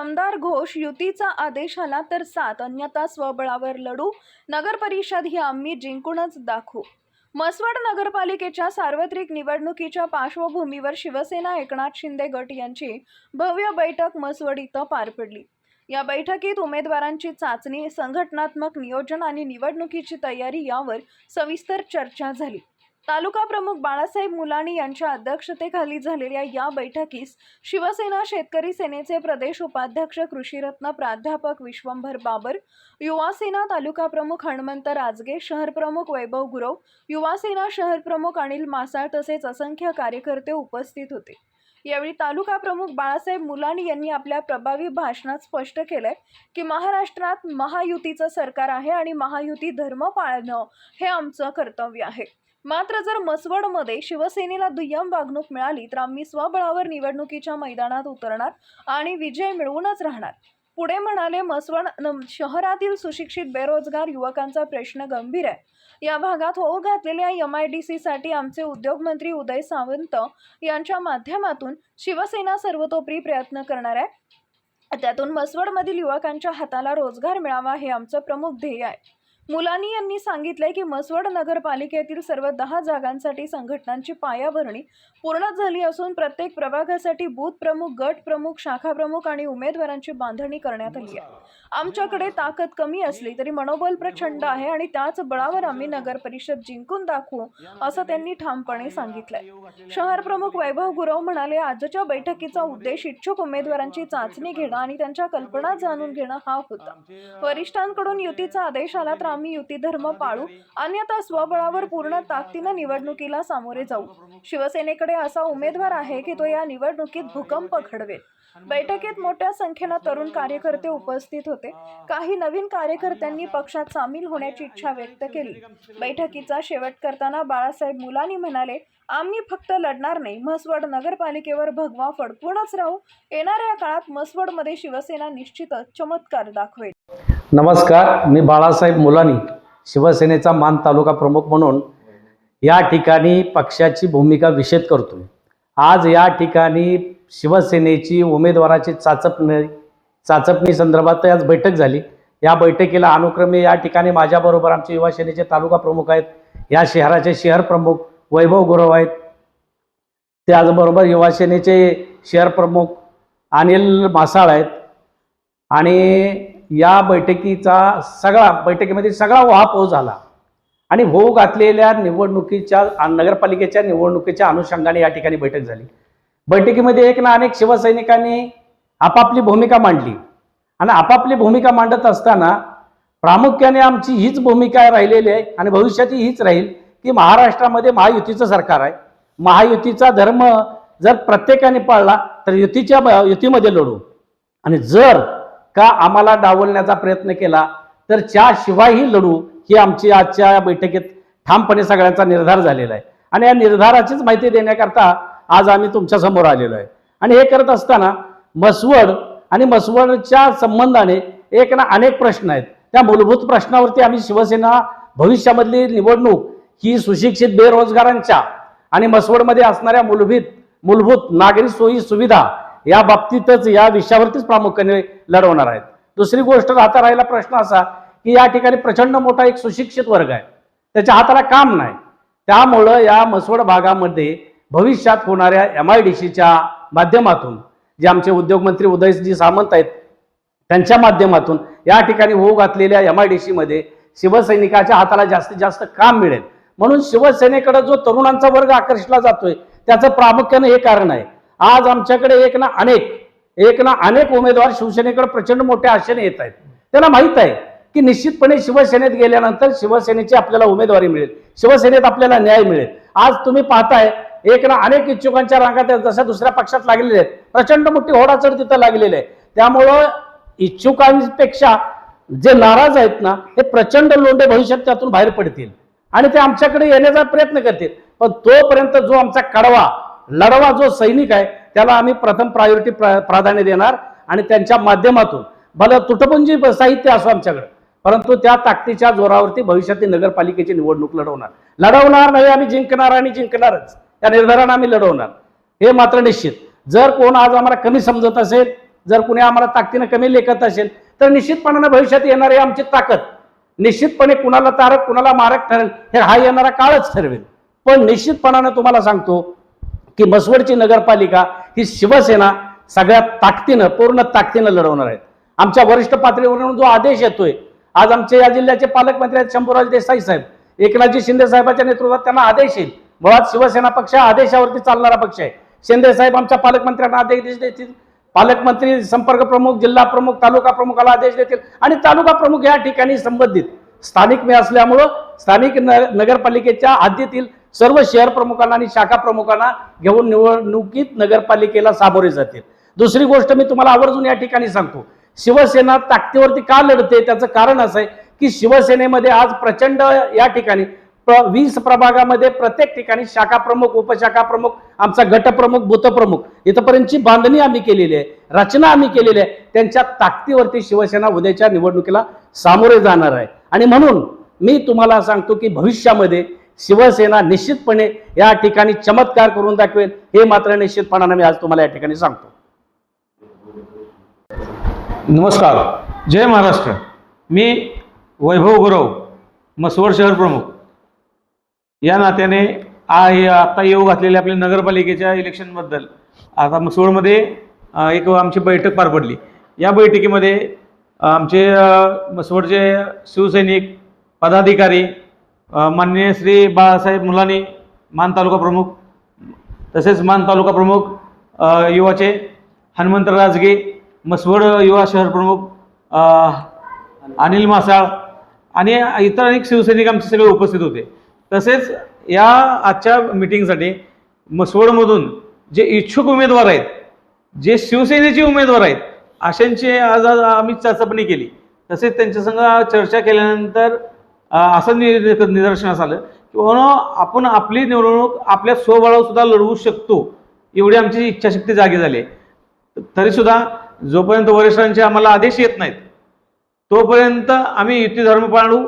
दमदार घोष युतीचा आदेश आला तर सात अन्यथा स्वबळावर लढू. नगर परिषद ही आम्ही जिंकूनच दाखवू. मसवड नगरपालिकेच्या सार्वत्रिक निवडणुकीच्या पार्श्वभूमीवर शिवसेना एकनाथ शिंदे गट यांची भव्य बैठक मसवड इथं पार पडली. या बैठकीत उमेदवारांची चाचणी संघटनात्मक नियोजन आणि निवडणुकीची तयारी यावर सविस्तर चर्चा झाली. तालुका प्रमुख बाळासाहेब मुलाणी यांच्या अध्यक्षतेखाली झालेल्या या बैठकीस शिवसेना शेतकरी सेनेचे प्रदेश उपाध्यक्ष कृषीरत्न प्राध्यापक विश्वंभर बाबर युवासेना तालुका प्रमुख हणमंत राजगे शहर प्रमुख वैभव गुरव युवासेना शहर प्रमुख अनिल मासाळ तसेच असंख्य कार्यकर्ते उपस्थित होते. यावेळी तालुका प्रमुख बाळासाहेब मुलाणी यांनी आपल्या प्रभावी भाषणात स्पष्ट केलंय की महाराष्ट्रात महायुतीचं सरकार आहे आणि महायुती धर्म पाळणं हे आमचं कर्तव्य आहे. मात्र जर मसवडमध्ये शिवसेनेला दुय्यम वागणूक मिळाली तर आम्ही स्वबळावर निवडणुकीच्या मैदानात उतरणार आणि विजय मिळवूनच राहणार. पुढे म्हणाले मसवड शहरातील सुशिक्षित बेरोजगार युवकांचा प्रश्न गंभीर आहे. या भागात होऊ घातलेल्या एम आय डी सीसाठी आमचे उद्योगमंत्री उदय सावंत यांच्या माध्यमातून शिवसेना सर्वतोपरी प्रयत्न करणार आहे. त्यातून मसवडमधील युवकांच्या हाताला रोजगार मिळावा हे आमचं प्रमुख ध्येय आहे. मुलानी यांनी सांगितलंय की मसवड नगरपालिकेतील सर्व दहा जागांसाठी संघटनांची पायाभरणी पूर्ण झाली असून प्रत्येक प्रभागासाठी बूथ प्रमुख गट प्रमुख शाखा प्रमुख आणि उमेदवारांची बांधणी करण्यात आली आहे. आमच्याकडे ताकद कमी असली तरी मनोबल प्रचंड आहे आणि त्याच बळावर आम्ही नगर परिषद जिंकून दाखवू असं त्यांनी ठामपणे सांगितलंय. शहर प्रमुख वैभव गुरव म्हणाले आजच्या बैठकीचा उद्देश इच्छुक उमेदवारांची चाचणी घेणं आणि त्यांच्या कल्पना जाणून घेणं हा होता. वरिष्ठांकडून युतीचा आदेश आला तर आम्ही युती धर्म पाळू अन्यथा स्वबळावर पूर्ण ताकदीनं निवडणुकीला सामोरे जाऊ. शिवसेनेकडे असा उमेदवार आहे की तो या निवडणुकीत भूकंप घडवेल. बैठकीत मोठ्या संख्येनं तरुण कार्यकर्ते उपस्थित होते. काही नवीन कार्यकर्त्यांनी पक्षात सामील होण्याची इच्छा व्यक्त केली. बैठकीचा शेवट करताना बाळासाहेब मुलानी म्हणाले आम्ही फक्त लढणार नाही. म्हसवड नगरपालिकेवर भगवा फडकूनच राहू. येणाऱ्या काळात म्हसवडमध्ये शिवसेना निश्चितच चमत्कार दाखवेल. नमस्कार मी बाळासाहेब मुलानी शिवसेनेचा मान तालुका प्रमुख म्हणून या ठिकाणी पक्षाची भूमिका विषेद करतो. आज या ठिकाणी शिवसेनेची उमेदवाराची चाचपणी चाचपणी संदर्भात आज बैठक झाली. या बैठकीला अनुक्रमे या ठिकाणी माझ्याबरोबर आमचे युवा सेनेचे तालुका प्रमुख आहेत. या शहराचे शहर प्रमुख वैभव गुरव आहेत. त्याचबरोबर युवा सेनेचे शहर प्रमुख अनिल मासाळ आहेत. आणि या बैठकीचा सगळा बैठकीमध्ये सगळा उहापोह झाला. आणि होऊ घातलेल्या निवडणुकीच्या नगरपालिकेच्या निवडणुकीच्या अनुषंगाने या ठिकाणी बैठक झाली. बैठकीमध्ये एक ना अनेक शिवसैनिकांनी आपापली भूमिका मांडली. आणि आपापली भूमिका मांडत असताना प्रामुख्याने आमची हीच भूमिका राहिलेली आहे आणि भविष्याची हीच राहील की महाराष्ट्रामध्ये महायुतीचं सरकार आहे. महायुतीचा धर्म जर प्रत्येकाने पाळला तर युतीच्या युतीमध्ये लढू. आणि जर का आम्हाला डावलण्याचा प्रयत्न केला? तर त्याशिवायही लढू ही आमची आजच्या बैठकीत ठामपणे सगळ्यांचा निर्धार झालेला आहे. आणि या निर्धाराचीच माहिती देण्याकरता आज आम्ही तुमच्यासमोर आलेलो आहे. आणि हे करत असताना मसवड आणि मसवडच्या संबंधाने एक ना अनेक प्रश्न आहेत. त्या मूलभूत प्रश्नावरती आम्ही शिवसेना भविष्यामधली निवडणूक ही सुशिक्षित बेरोजगारांच्या आणि मसवडमध्ये असणाऱ्या मूलभूत मूलभूत नागरी सोयी सुविधा या बाबतीतच या विषयावरतीच प्रामुख्याने लढवणार आहेत. दुसरी गोष्ट राहता राहिला प्रश्न असा की या ठिकाणी प्रचंड मोठा एक सुशिक्षित वर्ग आहे. त्याच्या हाताला काम नाही. त्यामुळं या मसवड भागामध्ये भविष्यात होणाऱ्या एम आय डी सीच्या माध्यमातून जे आमचे उद्योगमंत्री उदयजी सामंत आहेत त्यांच्या माध्यमातून या ठिकाणी होऊ घातलेल्या एम आय डी सीमध्ये शिवसैनिकाच्या हाताला जास्तीत जास्त काम मिळेल. म्हणून शिवसेनेकडे जो तरुणांचा वर्ग आकर्षला जातोय त्याचं प्रामुख्याने हे कारण आहे. आज आमच्याकडे एक ना अनेक एक ना अनेक उमेदवार शिवसेनेकडे प्रचंड मोठ्या आशेने येत आहेत. त्यांना माहीत आहे की निश्चितपणे शिवसेनेत गेल्यानंतर शिवसेनेची आपल्याला उमेदवारी मिळेल शिवसेनेत आपल्याला न्याय मिळेल. आज तुम्ही पाहताय एक ना अनेक इच्छुकांच्या रांगात जशा दुसऱ्या पक्षात लागलेले आहेत. प्रचंड मोठी होडाचड तिथं लागलेली आहे. त्यामुळं इच्छुकांपेक्षा जे नाराज आहेत ना हे प्रचंड लोंढे भविष्यात त्यातून बाहेर पडतील आणि ते आमच्याकडे येण्याचा प्रयत्न करतील. पण तोपर्यंत जो आमचा कडवा लढवा जो सैनिक आहे त्याला आम्ही प्रथम प्रायोरिटी प्राधान्य देणार आणि त्यांच्या माध्यमातून भलं तुटपुंजी साहित्य असो आमच्याकडे परंतु त्या ताकदीच्या जोरावरती भविष्यातील नगरपालिकेची निवडणूक लढवणार. लढवणार नाही आम्ही जिंकणार आणि जिंकणारच. या निर्धारानं आम्ही लढवणार. हे मात्र निश्चित. जर कोण आज आम्हाला कमी समजत असेल जर कुणी आम्हाला ताकदीनं कमी लेखत असेल तर निश्चितपणानं भविष्यात येणारी आमची ताकद. निश्चितपणे कुणाला तारक कुणाला मारक ठरेल हे हा येणारा काळच ठरवेल. पण निश्चितपणानं तुम्हाला सांगतो की मसवडची नगरपालिका ही शिवसेना सगळ्या ताकदीनं पूर्ण ताकदीनं लढवणार आहेत आमच्या वरिष्ठ पातळीवरून जो आदेश येतोय आज आमचे या जिल्ह्याचे पालकमंत्री आहेत शंभूराज देसाई साहेब. एकनाथजी शिंदे साहेबांच्या नेतृत्वात त्यांना आदेश येईल. मुळात शिवसेना पक्ष हा आदेशावरती चालणारा पक्ष आहे. शिंदे साहेब आमच्या पालकमंत्र्यांना आदेश देतील. पालकमंत्री संपर्क प्रमुख जिल्हा प्रमुख तालुका प्रमुखाला आदेश देतील. आणि तालुका प्रमुख या ठिकाणी संबंधित स्थानिक मी असल्यामुळं स्थानिक न नगरपालिकेच्या हद्दीतील सर्व शहर प्रमुखांना आणि शाखा प्रमुखांना घेऊन निवडणुकीत नगरपालिकेला सामोरे जातील. दुसरी गोष्ट मी तुम्हाला आवर्जून या ठिकाणी सांगतो. शिवसेना ताकदीवरती का लढते? त्याचं कारण असं आहे की शिवसेनेमध्ये आज प्रचंड या ठिकाणी प्र- वीस प्रभागामध्ये प्रत्येक ठिकाणी शाखा प्रमुख उपशाखा प्रमुख आमचा गटप्रमुख भूतप्रमुख इथपर्यंतची बांधणी आम्ही केलेली आहे. रचना आम्ही केलेली आहे. त्यांच्या ताकदीवरती शिवसेना उद्याच्या निवडणुकीला सामोरे जाणार आहे. आणि म्हणून मी तुम्हाला सांगतो की भविष्यामध्ये शिवसेना निश्चितपणे या ठिकाणी चमत्कार करून दाखवेल हे मात्र निश्चितपणानं मी आज तुम्हाला या ठिकाणी सांगतो. नमस्कार. जय महाराष्ट्र. मी वैभव गुरव मसवड शहर प्रमुख. या नात्याने आ आता येऊ घातलेल्या आपल्या नगरपालिकेच्या इलेक्शनबद्दल. आता मसवडमध्ये एक आमची बैठक पार पडली. या बैठकीमध्ये आमचे मसवडचे शिवसैनिक पदाधिकारी माननीय श्री बाळासाहेब मुलानी मान तालुका प्रमुख तसेच मान तालुका प्रमुख युवाचे हनुमंत राजगे मसवड युवा शहर प्रमुख अनिल मासाळ आणि इतर अनेक शिवसैनिक आमचे सगळे उपस्थित होते. तसेच या आजच्या मिटिंगसाठी मसवडमधून जे इच्छुक उमेदवार आहेत जे शिवसेनेचे उमेदवार आहेत अशांची आज आज आम्ही चाचपणी केली. तसेच त्यांच्यासंग चर्चा केल्यानंतर असं नि निदर्शनास आलं की आपण आपली निवडणूक आपल्या स्वबळावर सुद्धा लढवू शकतो. एवढी आमची इच्छाशक्ती जागी झाली. आहे तरीसुद्धा जोपर्यंत वरिष्ठांचे आम्हाला आदेश येत नाहीत तोपर्यंत आम्ही युती धर्म पाळू.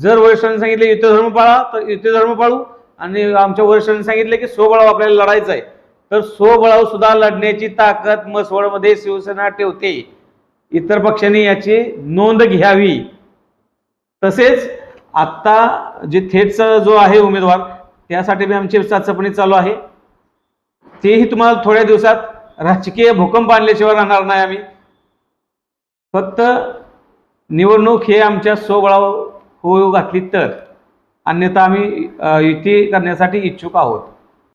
जर वरिष्ठांनी सांगितले युती धर्म पाळा तर युती धर्म पाळू. आणि आमच्या वरिष्ठांनी सांगितले की स्वबळावर आपल्याला लढायचं आहे तर स्वबळावर सुद्धा लढण्याची ताकद मसवडमध्ये शिवसेना ठेवते. इतर पक्षांनी याची नोंद घ्यावी. तसेच आत्ता जे थेटचा जो आहे उमेदवार त्यासाठी बी आमची चाचपणी चालू आहे. तेही तुम्हाला थोड्या दिवसात राजकीय भूकंप आणल्याशिवाय राहणार नाही आम्ही. फक्त निवडणूक हे आमच्या स्वबळावर होऊ घातली तर. अन्यथा आम्ही युती करण्यासाठी इच्छुक आहोत.